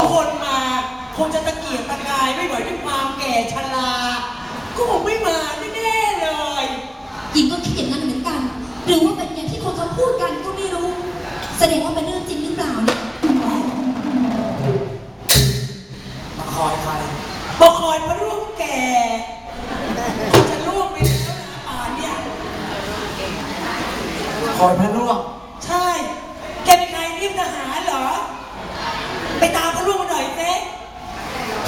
คนมาคงจะตะเกียกตะกายไม่ไหวด้วยความแก่ชราก็คงไม่มาแน่ๆเลย หญิงก็คิดอย่างนั้นเหมือนกัน หรือว่าเป็นอย่างที่คนเขาพูดกันก็ไม่รู้ แสดงว่าเป็นเรื่องจริงหรือเปล่าเนี่ยมาคอยใครมาคอยพระร่วงแก่จะล่วงไปแล้วนะป่านเนี่ย คอยพระร่วง ใช่ แกเป็นใครเรียกทหารเหรอ ไปตามพระร่วงมาหน่อยเซ่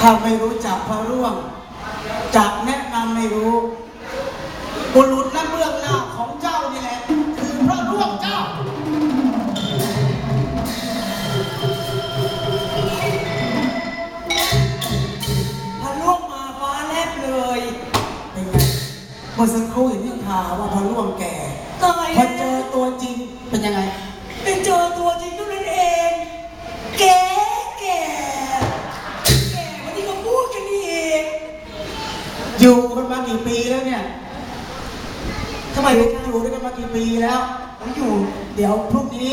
ถ้าไม่รู้จักพระร่วงจะแนะนำไม่รู้ บุรุษและเบื้องหน้าของเจ้านี่แหละคือพระร่วงเจ้าพระร่วงมาฟ้าแลบเลยเป็นไงเมื่อสักครู่เห็นนิทาว่าพระร่วงแก่ กันมากี่ปีแล้วเนี่ยทำไมอไม่ยู่กล้าอยู่ด้วยกันมากี่ปีแล้วผมอยู่ เดี๋ยวพรุ่งนี้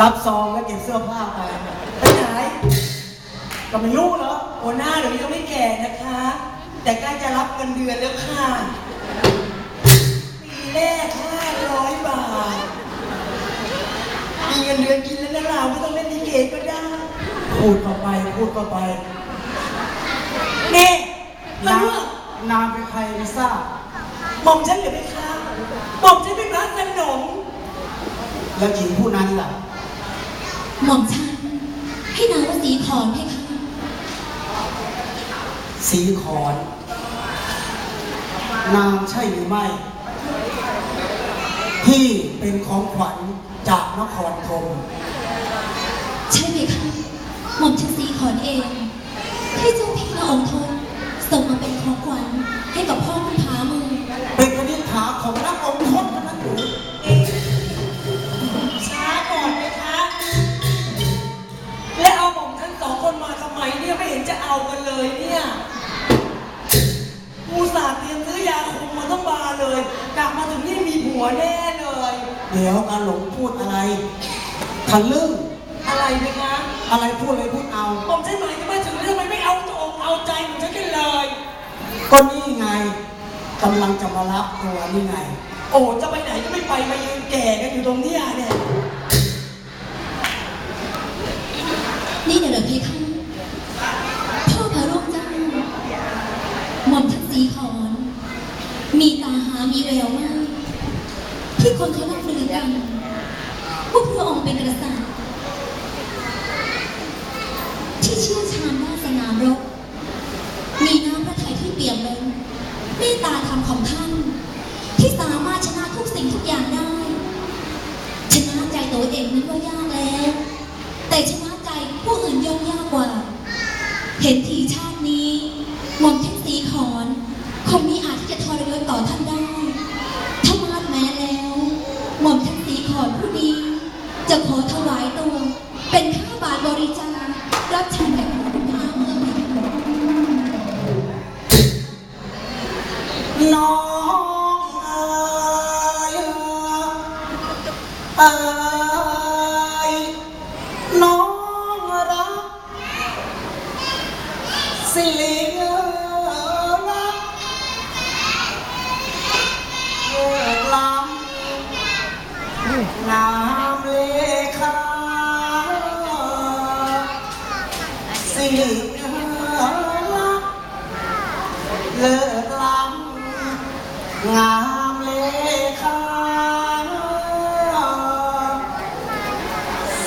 รับซองแล้วเก็บเสื้อผ้าไปไปไหนก็ไม่รู้เหรอโอหน้าเดี๋ยวนี้ก็ไม่แก่นะคะ แต่ใกล้จะรับเงินเดือนแล้วค่ะปีแรกห้าร้อยบาทมีเงินเดือนกินแล้วนะเราไม่ต้องเล่นลิเกก็ได้พูดเข้าไปพูดเข้าไป นี่มา นา เรื่อง นามเป็นใคร ไม่ทราบหม่อมฉันเหรือไหมคะหม่อมฉันเป็นพระสนมแล้วหญิงผู้นั้นล่ะ หม่อมฉันให้นางว่าสีขอนเพคะสีขอน นางใช่หรือไม่ ที่เป็นของขวัญจากนครธมใช่ไหมคะหม่อมฉันสีขอนเอง ที่เจ้าพี่ละองค์ทน ส่งมาเป็นของขวัญให้กับพ่อคุณพามือเป็นคณิษฐาของนักองค์ทศเท่านั้นหรือช้าก่อนไหมคะ และเอาหม่อมทั้งสองคนมาทำไมเนี่ยไม่เห็นจะเอากันเลยเนี่ยมูสาห์เตรียมซื้อยาคุมมาต้องบาเลยกลับมาถึงนี่มีผัวแน่เลย เดี๋ยวอาหลงพูดอะไรทะลึ่งอะไรไหมคะ อะไรพูดอะไรพูดเอาหม่อมฉันหมายถึงว่าถึง เอาใจของฉันกันเลย ก็นี่ไงกำลังจะมารับตัวนี่ไง โอ้จะไปไหนก็ไม่ไปมายืนแก่กันอยู่ตรงเนี้ยเนี่ยนี่เดี๋ยวเหรอเพคะพ่อพระร่วงเจ้าหม่อมฉันสีขอน มีตาหามีแววมาก ที่คนเขาล่ำลือกันว่าพระองค์เป็นกษัตริย์ที่เชี่ยวชาญด้านสนามรบ มีน้ำพระทัยที่เปี่ยมล้น เมตตาธรรมของท่าน ที่สามารถชนะทุกสิ่งทุกอย่างได้ ชนะใจตัวเองนั้นว่ายากแล้ว แต่ชนะใจผู้อื่นย่อมยากกว่า เห็นทีชาตินี้หม่อมเทพสีขอนคงมีอาจที่จะทรยศต่อท่านได้ถ้ามาดแม้แล้วหม่อมเทพสีขอนผู้นี้จะขอถวาย ลืมเลิกล้ำงามเลขา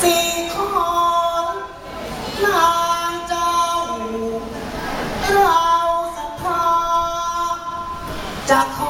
สีทองนาจ้า เราศรัาจะข